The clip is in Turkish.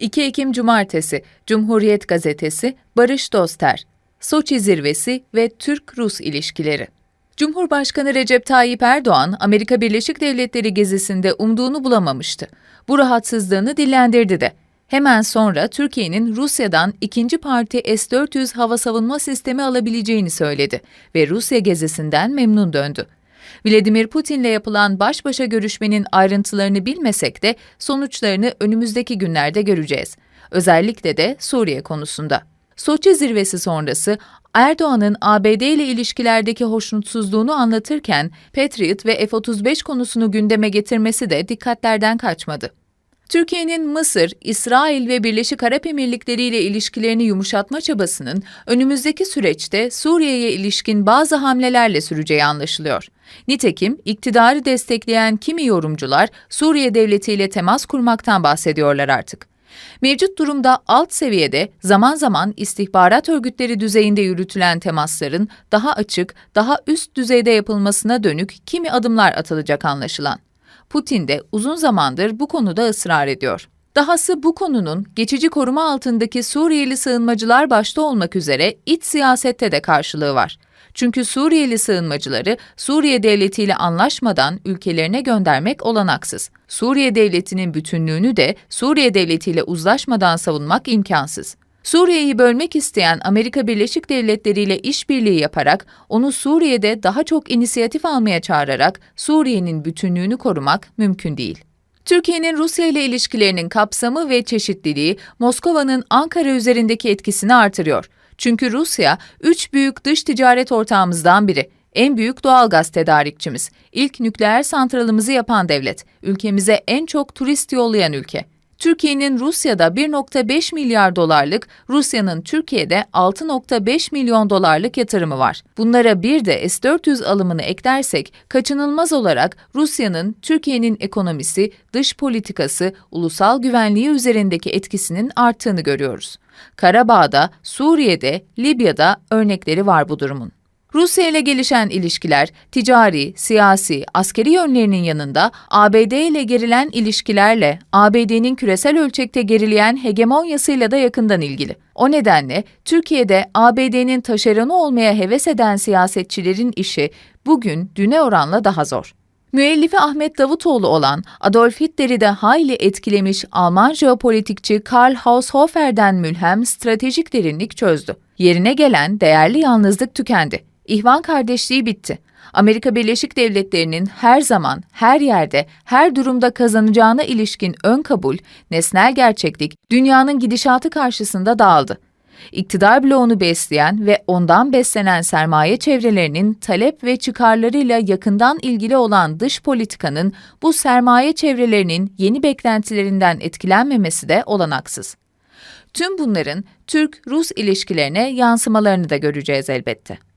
2 Ekim Cumartesi, Cumhuriyet Gazetesi, Barış Doster, Soçi Zirvesi ve Türk-Rus ilişkileri. Cumhurbaşkanı Recep Tayyip Erdoğan, Amerika Birleşik Devletleri gezisinde umduğunu bulamamıştı. Bu rahatsızlığını dillendirdi de. Hemen sonra Türkiye'nin Rusya'dan ikinci parti S-400 hava savunma sistemi alabileceğini söyledi ve Rusya gezisinden memnun döndü. Vladimir Putin'le yapılan baş başa görüşmenin ayrıntılarını bilmesek de sonuçlarını önümüzdeki günlerde göreceğiz. Özellikle de Suriye konusunda. Soçi zirvesi sonrası Erdoğan'ın ABD ile ilişkilerdeki hoşnutsuzluğunu anlatırken Patriot ve F-35 konusunu gündeme getirmesi de dikkatlerden kaçmadı. Türkiye'nin Mısır, İsrail ve Birleşik Arap Emirlikleri ile ilişkilerini yumuşatma çabasının önümüzdeki süreçte Suriye'ye ilişkin bazı hamlelerle süreceği anlaşılıyor. Nitekim iktidarı destekleyen kimi yorumcular Suriye devletiyle temas kurmaktan bahsediyorlar artık. Mevcut durumda alt seviyede zaman zaman istihbarat örgütleri düzeyinde yürütülen temasların daha açık, daha üst düzeyde yapılmasına dönük kimi adımlar atılacak anlaşılan. Putin de uzun zamandır bu konuda ısrar ediyor. Dahası bu konunun geçici koruma altındaki Suriyeli sığınmacılar başta olmak üzere iç siyasette de karşılığı var. Çünkü Suriyeli sığınmacıları Suriye devletiyle anlaşmadan ülkelerine göndermek olanaksız. Suriye devletinin bütünlüğünü de Suriye devletiyle uzlaşmadan savunmak imkansız. Suriye'yi bölmek isteyen Amerika Birleşik Devletleri ile işbirliği yaparak onu Suriye'de daha çok inisiyatif almaya çağırarak Suriye'nin bütünlüğünü korumak mümkün değil. Türkiye'nin Rusya ile ilişkilerinin kapsamı ve çeşitliliği Moskova'nın Ankara üzerindeki etkisini artırıyor. Çünkü Rusya, üç büyük dış ticaret ortağımızdan biri. En büyük doğal gaz tedarikçimiz, ilk nükleer santralımızı yapan devlet, ülkemize en çok turist yollayan ülke. Türkiye'nin Rusya'da 1.5 milyar dolarlık, Rusya'nın Türkiye'de 6.5 milyon dolarlık yatırımı var. Bunlara bir de S-400 alımını eklersek kaçınılmaz olarak Rusya'nın Türkiye'nin ekonomisi, dış politikası, ulusal güvenliği üzerindeki etkisinin arttığını görüyoruz. Karabağ'da, Suriye'de, Libya'da örnekleri var bu durumun. Rusya ile gelişen ilişkiler, ticari, siyasi, askeri yönlerinin yanında ABD ile gerilen ilişkilerle ABD'nin küresel ölçekte gerileyen hegemonyasıyla da yakından ilgili. O nedenle Türkiye'de ABD'nin taşeronu olmaya heves eden siyasetçilerin işi bugün düne oranla daha zor. Müellifi Ahmet Davutoğlu olan Adolf Hitler'i de hayli etkilemiş Alman jeopolitikçi Karl Haushofer'den mülhem stratejik derinlik çözdü. Yerine gelen değerli yalnızlık tükendi. İhvan kardeşliği bitti. Amerika Birleşik Devletleri'nin her zaman, her yerde, her durumda kazanacağına ilişkin ön kabul, nesnel gerçeklik dünyanın gidişatı karşısında dağıldı. İktidar bloğunu besleyen ve ondan beslenen sermaye çevrelerinin talep ve çıkarlarıyla yakından ilgili olan dış politikanın bu sermaye çevrelerinin yeni beklentilerinden etkilenmemesi de olanaksız. Tüm bunların Türk-Rus ilişkilerine yansımalarını da göreceğiz elbette.